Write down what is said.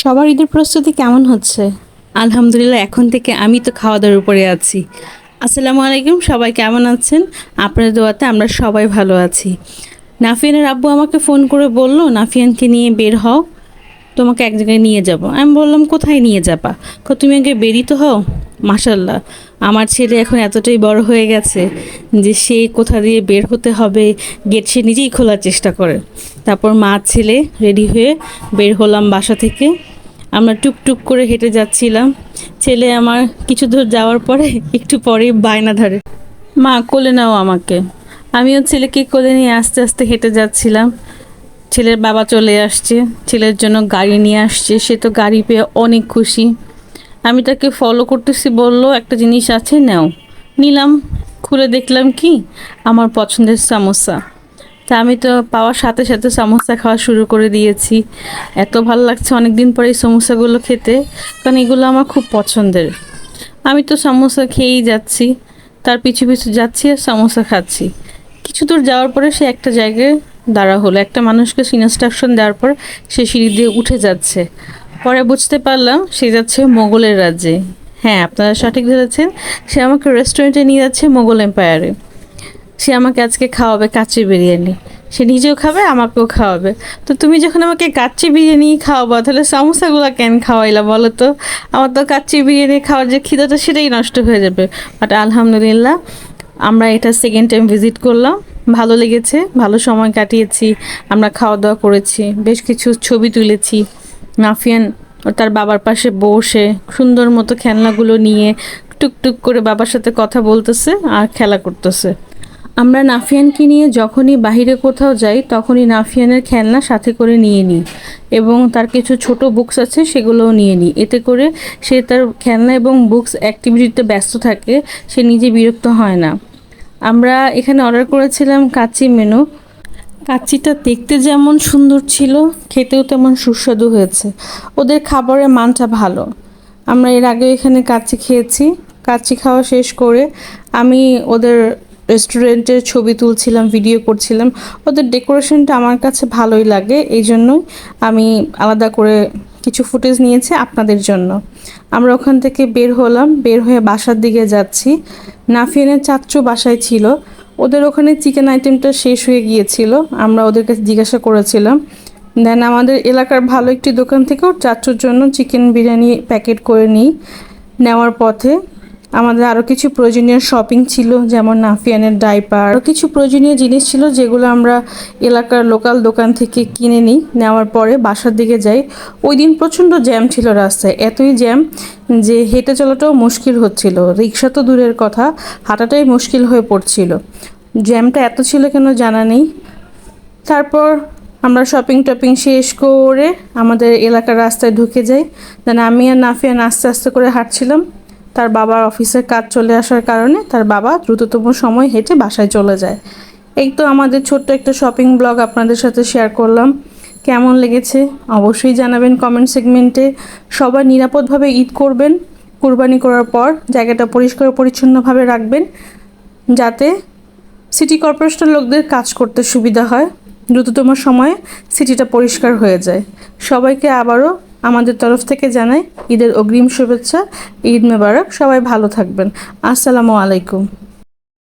সবার ঈদের প্রস্তুতি কেমন হচ্ছে? আলহামদুলিল্লাহ, এখন থেকে আমি তো খাওয়া দাওয়ার উপরে আছি। আসসালামু আলাইকুম, সবাই কেমন আছেন? আপনার দোয়াতে আমরা সবাই ভালো আছি। নাফিয়ানের আব্বু আমাকে ফোন করে বলল, নাফিয়ানকে নিয়ে বের হও। তোমাকে এক জায়গায় নিয়ে যাব। আমি বললাম, কোথায় নিয়ে যাবা? তুমি আগে বেরি তো হও? মাসাল্লাহ আমার ছেলে এখন এতটাই বড় হয়ে গেছে যে সে কোথা দিয়ে বের হতে হবে, গেট সে নিজেই খোলার চেষ্টা করে। তারপর মা ছেলে রেডি হয়ে বের হলাম বাসা থেকে। আমরা টুকটুক করে হেঁটে যাচ্ছিলাম। ছেলে আমার কিছু দূর যাওয়ার পরে একটু পরেই বায়না ধরে, মা, কোলে নাও আমাকে। আমিও ছেলেকে কোলে নিয়ে আস্তে আস্তে হেঁটে যাচ্ছিলাম। ছেলের বাবা চলে আসছে, ছেলের জন্য গাড়ি নিয়ে আসছে, সে তো গাড়ি পেয়ে অনেক খুশি। আমি তাকে ফলো করতেছি, বলল, একটা জিনিস আছে, নাও। নিলাম, খুলে দেখলাম কি? আমার পছন্দের সামোসা। তা আমি তো পাওয়ার সাথে সাথে সমোসা খাওয়া শুরু করে দিয়েছি। এত ভালো লাগছে অনেক দিন পরে এই সমোসাগুলো খেতে, কারণ এগুলো আমার খুব পছন্দের। আমি তো সমোসা খেয়েই যাচ্ছি, তার পিছু পিছু যাচ্ছি আর সমোসা খাচ্ছি। কিছু দূর যাওয়ার পরে সে একটা জায়গায় দাঁড়া হলো। একটা মানুষকে ইনস্ট্রাকশন দেওয়ার পর সে সিঁড়ি দিয়ে উঠে যাচ্ছে। পরে বুঝতে পারলাম সে যাচ্ছে মোগলের রাজ্যে। হ্যাঁ আপনারা সঠিক ধরেছেন, সে আমাকে রেস্টুরেন্টে নিয়ে যাচ্ছে মোগল এম্পায়ারে সে আমাকে আজকে খাওয়াবে কাচ্চি বিরিয়ানি। সে নিজেও খাবে, আমাকেও খাওয়াবে। তো তুমি যখন আমাকে কাচ্চি বিরিয়ানি খাওয়াবো, তাহলে সমোসাগুলো কেন খাওয়াইলা বলো তো? আমার তো কাচ্চি বিরিয়ানি খাওয়ার যে খিদাটা সেটাই নষ্ট হয়ে যাবে। বাট আলহামদুলিল্লাহ, আমরা এটা সেকেন্ড টাইম ভিজিট করলাম। ভালো লেগেছে, ভালো সময় কাটিয়েছি, আমরা খাওয়া দাওয়া করেছি, বেশ কিছু ছবি তুলেছি। নাফিয়ান তার বাবার পাশে বসে সুন্দর মতো খেলনাগুলো নিয়ে টুকটুক করে বাবার সাথে কথা বলতেছে আর খেলা করতেছে। আমরা নাফিয়ানকে নিয়ে যখনই বাইরে কোথাও যাই, তখনই নাফিয়ানের খেলনা সাথে করে নিয়ে নিই এবং তার কিছু ছোট বুকস আছে সেগুলোও নিয়ে নিই। এতে করে সে তার খেলনা এবং বুকস অ্যাক্টিভিটিতে ব্যস্ত থাকে, সে নিজে বিরক্ত হয় না। আমরা এখানে অর্ডার করেছিলাম কাচ্চি মেনু কাচ্চিটা দেখতে যেমন সুন্দর ছিল, খেতেও তেমন সুস্বাদু হয়েছে। ওদের খাবারের মানটা ভালো। আমরা এর আগে এখানে কাচ্চি খেয়েছি। কাচ্চি খাওয়া শেষ করে আমি ওদের রেস্টুরেন্টের ছবি তুলছিলাম ভিডিও করছিলাম। ওদের ডেকোরেশনটা আমার কাছে ভালোই লাগে এই জন্যই আমি আলাদা করে কিছু ফুটেজ নিয়েছে আপনাদের জন্য। আমরা ওখান থেকে বের হলাম, বের হয়ে বাসার দিকে যাচ্ছি। নাফিয়ানের চাচ্চু বাসায় ছিল। ওদের ওখানে চিকেন আইটেমটা শেষ হয়ে গিয়েছিল। আমরা ওদের কাছে জিজ্ঞাসা করেছিলাম, দেন আমাদের এলাকার ভালো একটি দোকান থেকেও চাচ্চুর জন্য চিকেন বিরিয়ানি প্যাকেট করে নিই নেওয়ার পথে। আমাদের আরও কিছু প্রয়োজনীয় শপিং ছিল, যেমন নাফিয়ানের ডাইপার আরও কিছু প্রয়োজনীয় জিনিস ছিল যেগুলো আমরা এলাকার লোকাল দোকান থেকে কিনে নিই, নেওয়ার পরে বাসার দিকে যাই। ওই দিন প্রচণ্ড জ্যাম ছিল রাস্তায়, এতই জ্যাম যে হেঁটে চলাটাও মুশকিল হচ্ছিল। রিক্সা তো দূরের কথা, হাঁটাটাই মুশকিল হয়ে পড়ছিল। জ্যামটা এত ছিল কেন জানা নেই। তারপর আমরা শপিং টপিং শেষ করে আমাদের এলাকার রাস্তায় ঢুকে যাই। দেন আমি আর নাফিয়ান আস্তে আস্তে করে হাঁটছিলাম। তার বাবার অফিসের কাজ চলে আসার কারণে তার বাবা দ্রুততম সময় হেঁটে বাসায় চলে যায়। এই তো আমাদের ছোট্ট একটা শপিং ব্লগ আপনাদের সাথে শেয়ার করলাম। কেমন লেগেছে? অবশ্যই জানাবেন কমেন্ট সেগমেন্টে সবাই নিরাপদভাবে ঈদ করবেন। কুরবানি করার পর জায়গাটা পরিষ্কার পরিচ্ছন্নভাবে রাখবেন, যাতে সিটি কর্পোরেশনের লোকদের কাজ করতে সুবিধা হয়। দ্রুততম সময়ে সিটিটা পরিষ্কার হয়ে যায়। সবাইকে আবারও আমাদের তরফ থেকে জানাই ঈদের অগ্রিম শুভেচ্ছা ঈদ মেবারক সবাই ভালো থাকবেন। আসসালামু আলাইকুম।